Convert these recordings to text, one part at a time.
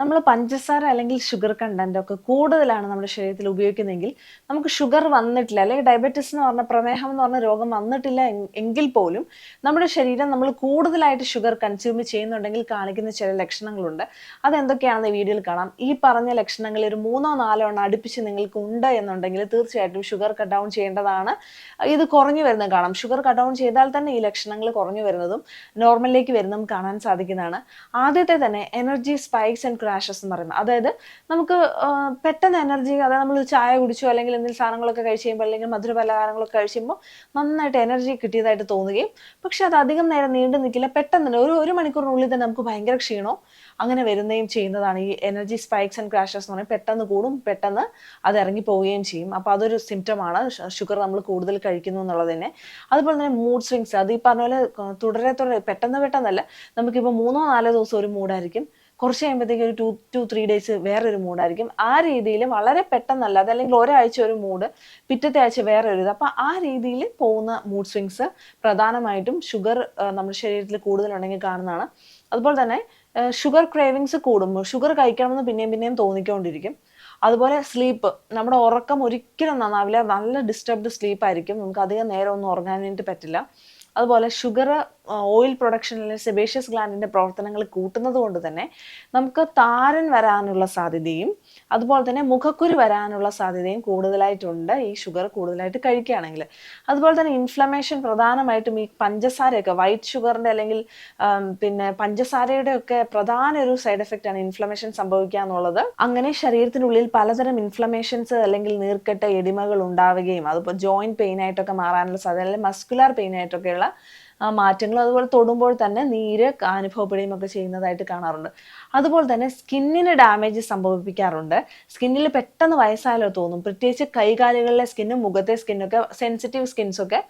നമ്മൾ പഞ്ചസാര അല്ലെങ്കിൽ ഷുഗർ കണ്ടന്റ് ഒക്കെ കൂടുതലാണ് നമ്മുടെ ശരീരത്തിൽ ഉപയോഗിക്കുന്നതെങ്കിൽ നമുക്ക് ഷുഗർ വന്നിട്ടില്ല. അല്ലെങ്കിൽ ഡയബറ്റിസ് എന്ന് പറഞ്ഞ പ്രമേഹം എന്ന് പറഞ്ഞ രോഗം വന്നിട്ടില്ല എങ്കിൽ പോലും നമ്മുടെ ശരീരം നമ്മൾ കൂടുതലായിട്ട് ഷുഗർ കൺസ്യൂം ചെയ്യുന്നുണ്ടെങ്കിൽ കാണിക്കുന്ന ചില ലക്ഷണങ്ങളുണ്ട്. അതെന്തൊക്കെയാണെന്ന് വീഡിയോയിൽ കാണാം. ഈ പറഞ്ഞ ലക്ഷണങ്ങൾ ഒരു മൂന്നോ നാലോ എണ്ണം അടുപ്പിച്ച് നിങ്ങൾക്ക് ഉണ്ട് എന്നുണ്ടെങ്കിൽ തീർച്ചയായിട്ടും ഷുഗർ കട്ട് ഡൗൺ ചെയ്യേണ്ടതാണ്. ഇത് കുറഞ്ഞു വരുന്നത് കാണാം. ഷുഗർ കട്ട് ഡൗൺ ചെയ്താൽ തന്നെ ഈ ലക്ഷണങ്ങൾ കുറഞ്ഞു വരുന്നതും നോർമലിലേക്ക് വരുന്നതും കാണാൻ സാധിക്കുന്നതാണ്. ആദ്യത്തെ തന്നെ എനർജി സ്പൈക്സ് ആൻഡ് ക്രാഷസ് എന്ന് പറയുന്നത്. അതായത് നമുക്ക് പെട്ടെന്ന് എനർജി അതായത് നമ്മൾ ചായ കുടിച്ചോ അല്ലെങ്കിൽ എന്തെങ്കിലും സാധനങ്ങളൊക്കെ കഴിച്ച് കഴിയുമ്പോൾ അല്ലെങ്കിൽ മധുര പലഹാരങ്ങളൊക്കെ കഴിച്ചുമ്പോൾ നന്നായിട്ട് എനർജി കിട്ടിയതായിട്ട് തോന്നുകയും പക്ഷെ അത് അധികം നേരം നീണ്ടു നിൽക്കില്ല. പെട്ടെന്ന് തന്നെ ഒരു ഒരു മണിക്കൂറിനുള്ളിൽ തന്നെ നമുക്ക് ഭയങ്കര ക്ഷീണവും അങ്ങനെ വരുന്നതും ചെയ്യുന്നതാണ് ഈ എനർജി സ്പൈക്സ് ആൻഡ് ക്രാഷസ് എന്ന് പറയുന്നത്. പെട്ടെന്ന് കൂടും പെട്ടെന്ന് അത് ഇറങ്ങി പോവുകയും ചെയ്യും. അപ്പോൾ അതൊരു സിംറ്റമാണ് ഷുഗർ നമ്മൾ കൂടുതൽ കഴിക്കുന്നു എന്നുള്ളത് തന്നെ. അതുപോലെ തന്നെ മൂഡ് സ്വിങ്സ് അത് ഈ പറഞ്ഞ പോലെ തുടരെ തുടരെ പെട്ടെന്ന് പെട്ടെന്നല്ല. നമുക്കിപ്പോൾ മൂന്നോ നാലോ ദിവസം ഒരു മൂഡായിരിക്കും കുറച്ച് കഴിയുമ്പോഴത്തേക്ക് ഒരു ടു ടു ത്രീ ഡേയ്സ് വേറൊരു മൂഡായിരിക്കും ആ രീതിയിൽ വളരെ പെട്ടെന്നല്ലാതെ അല്ലെങ്കിൽ ഒരാഴ്ച ഒരു മൂഡ് പിറ്റത്തെ ആഴ്ച വേറെ ഒരു ഇത്. അപ്പം ആ രീതിയിൽ പോകുന്ന മൂഡ് സ്വിങ്സ് പ്രധാനമായിട്ടും ഷുഗർ നമ്മുടെ ശരീരത്തിൽ കൂടുതലുണ്ടെങ്കിൽ കാണുന്നതാണ്. അതുപോലെ തന്നെ ഷുഗർ ക്രേവിങ്സ് കൂടുമ്പോൾ ഷുഗർ കഴിക്കണമെന്ന് പിന്നെയും പിന്നെയും തോന്നിക്കൊണ്ടിരിക്കും. അതുപോലെ സ്ലീപ്പ് നമ്മുടെ ഉറക്കം ഒരിക്കലും നന്നാവില്ല. നല്ല ഡിസ്റ്റർബ്ഡ് സ്ലീപ്പായിരിക്കും നമുക്ക് അധികം നേരം ഒന്നും ഉറങ്ങാൻ വേണ്ടി പറ്റില്ല. അതുപോലെ ഷുഗർ ഓയിൽ പ്രൊഡക്ഷനിൽ സെബേഷ്യസ് ഗ്ലാൻഡിന്റെ പ്രവർത്തനങ്ങൾ കൂട്ടുന്നത് കൊണ്ട് തന്നെ നമുക്ക് താരൻ വരാനുള്ള സാധ്യതയും അതുപോലെ തന്നെ മുഖക്കുരു വരാനുള്ള സാധ്യതയും കൂടുതലായിട്ടുണ്ട്. ഈ ഷുഗർ കൂടുതലായിട്ട് കഴിക്കുകയാണെങ്കിൽ. അതുപോലെ തന്നെ ഇൻഫ്ലമേഷൻ പ്രധാനമായിട്ടും ഈ പഞ്ചസാരയൊക്കെ വൈറ്റ് ഷുഗറിന്റെ അല്ലെങ്കിൽ പിന്നെ പഞ്ചസാരയുടെ ഒക്കെ പ്രധാന ഒരു സൈഡ് എഫക്റ്റ് ആണ് ഇൻഫ്ലമേഷൻ സംഭവിക്കുക എന്നുള്ളത്. അങ്ങനെ ശരീരത്തിനുള്ളിൽ പലതരം ഇൻഫ്ലമേഷൻസ് അല്ലെങ്കിൽ നീർക്കെട്ട എടിമകൾ ഉണ്ടാവുകയും അതിപ്പോൾ ജോയിന്റ് പെയിൻ ആയിട്ടൊക്കെ മാറാനുള്ള സാധ്യത അല്ലെങ്കിൽ മസ്കുലാർ പെയിൻ ആയിട്ടൊക്കെയുള്ള മാറ്റങ്ങൾ അതുപോലെ തൊടുമ്പോൾ തന്നെ നീര് അനുഭവപ്പെടുകയും ഒക്കെ ചെയ്യുന്നതായിട്ട് കാണാറുണ്ട്. അതുപോലെ തന്നെ സ്കിന്നിന് ഡാമേജ് സംഭവിപ്പിക്കാറുണ്ട്. സ്കിന്നിൽ പെട്ടെന്ന് വയസ്സായാലോ തോന്നും. പ്രത്യേകിച്ച് കൈകാലുകളിലെ സ്കിന്നും മുഖത്തെ സ്കിന്നൊക്കെ സെൻസിറ്റീവ് സ്കിൻസൊക്കെ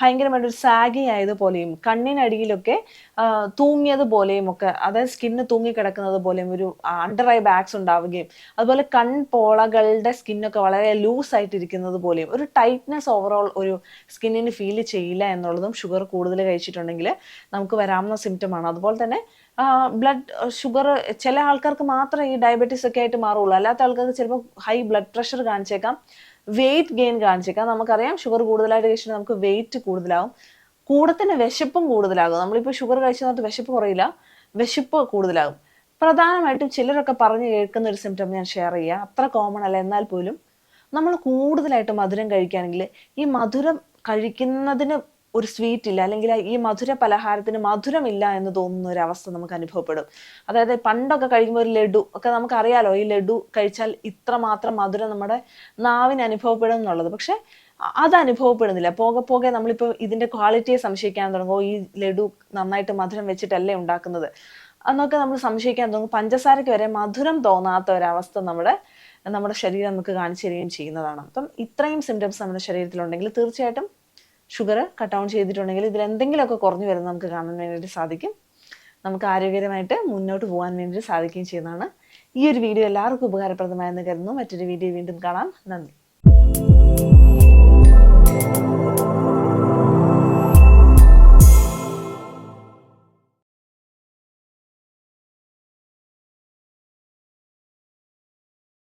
ഭയങ്കരമായിട്ട് ഒരു സാഗി ആയതുപോലെയും കണ്ണിനടിയിലൊക്കെ തൂങ്ങിയതുപോലെയും ഒക്കെ അതായത് സ്കിന്ന് തൂങ്ങിക്കിടക്കുന്നത് പോലെയും ഒരു അണ്ടർ ഐ ബാഗ്സ് ഉണ്ടാവുകയും അതുപോലെ കൺപോളകളുടെ സ്കിന്നൊക്കെ വളരെ ലൂസ് ആയിട്ടിരിക്കുന്നത് പോലെയും ഒരു ടൈറ്റ്നെസ് ഓവറോൾ ഒരു സ്കിന്നിന് ഫീൽ ചെയ്യില്ല എന്നുള്ളതും ഷുഗർ കൂടുതൽ കഴിച്ചിട്ടുണ്ടെങ്കിൽ നമുക്ക് വരാവുന്ന സിംറ്റമാണ് അതുപോലെ തന്നെ ബ്ലഡ് ഷുഗർ ചില ആൾക്കാർക്ക് മാത്രമേ ഈ ഡയബറ്റീസ് ഒക്കെ ആയിട്ട് മാറുള്ളൂ അല്ലാത്ത ആൾക്കാർക്ക് ചിലപ്പോൾ ഹൈ ബ്ലഡ് പ്രഷർ കാണിച്ചേക്കാം വെയിറ്റ് ഗെയിൻ കാണിച്ചേക്കാം. നമുക്കറിയാം ഷുഗർ കൂടുതലായിട്ട് കഴിച്ചിട്ട് നമുക്ക് വെയിറ്റ് കൂടുതലാവും. കൂടെ വിശപ്പും കൂടുതലാകും. നമ്മളിപ്പോൾ ഷുഗർ കഴിച്ചു പറഞ്ഞിട്ട് വിശപ്പ് കുറയില്ല വിശപ്പ് കൂടുതലാകും. പ്രധാനമായിട്ടും ചിലരൊക്കെ പറഞ്ഞു കേൾക്കുന്ന ഒരു സിംറ്റം ഞാൻ ഷെയർ ചെയ്യുക അത്ര കോമൺ അല്ല. എന്നാൽ പോലും നമ്മൾ കൂടുതലായിട്ട് മധുരം കഴിക്കുകയാണെങ്കിൽ ഈ മധുരം കഴിക്കുന്നതിന് ഒരു സ്വീറ്റ് ഇല്ല അല്ലെങ്കിൽ ഈ മധുര പലഹാരത്തിന് മധുരമില്ല എന്ന് തോന്നുന്ന ഒരു അവസ്ഥ നമുക്ക് അനുഭവപ്പെടും. അതായത് പണ്ടൊക്കെ കഴിക്കുമ്പോൾ ഒരു ലഡു ഒക്കെ നമുക്കറിയാലോ ഈ ലഡു കഴിച്ചാൽ ഇത്ര മാത്രം മധുരം നമ്മുടെ നാവിന് അനുഭവപ്പെടും എന്നുള്ളത്. പക്ഷെ അത് അനുഭവപ്പെടുന്നില്ല. പോകെ പോകെ നമ്മളിപ്പോൾ ഇതിന്റെ ക്വാളിറ്റിയെ സംശയിക്കാൻ തുടങ്ങും. ഈ ലഡു നന്നായിട്ട് മധുരം വെച്ചിട്ടല്ലേ ഉണ്ടാക്കുന്നത്? എന്നൊക്കെ നമ്മൾ സംശയിക്കാൻ തുടങ്ങും. പഞ്ചസാരയ്ക്ക് വരെ മധുരം തോന്നാത്ത ഒരവസ്ഥ നമ്മുടെ നമ്മുടെ ശരീരം നമുക്ക് കാണിച്ചു തരികയും ചെയ്യുന്നതാണ്. അപ്പം ഇത്രയും സിംറ്റംസ് നമ്മുടെ ശരീരത്തിലുണ്ടെങ്കിൽ തീർച്ചയായിട്ടും ഷുഗർ കട്ട് ഡൗൺ ചെയ്തിട്ടുണ്ടെങ്കിൽ ഇതിൽ എന്തെങ്കിലുമൊക്കെ കുറഞ്ഞു വരുന്നത് നമുക്ക് കാണാൻ വേണ്ടിയിട്ട് സാധിക്കും. നമുക്ക് ആരോഗ്യകരമായിട്ട് മുന്നോട്ട് പോകാൻ വേണ്ടിയിട്ട് സാധിക്കുകയും ചെയ്യുന്നതാണ്. ഈ ഒരു വീഡിയോ എല്ലാവർക്കും ഉപകാരപ്രദമായെന്ന് കരുതുന്നു. മറ്റൊരു വീഡിയോ വീണ്ടും കാണാം. നന്ദി.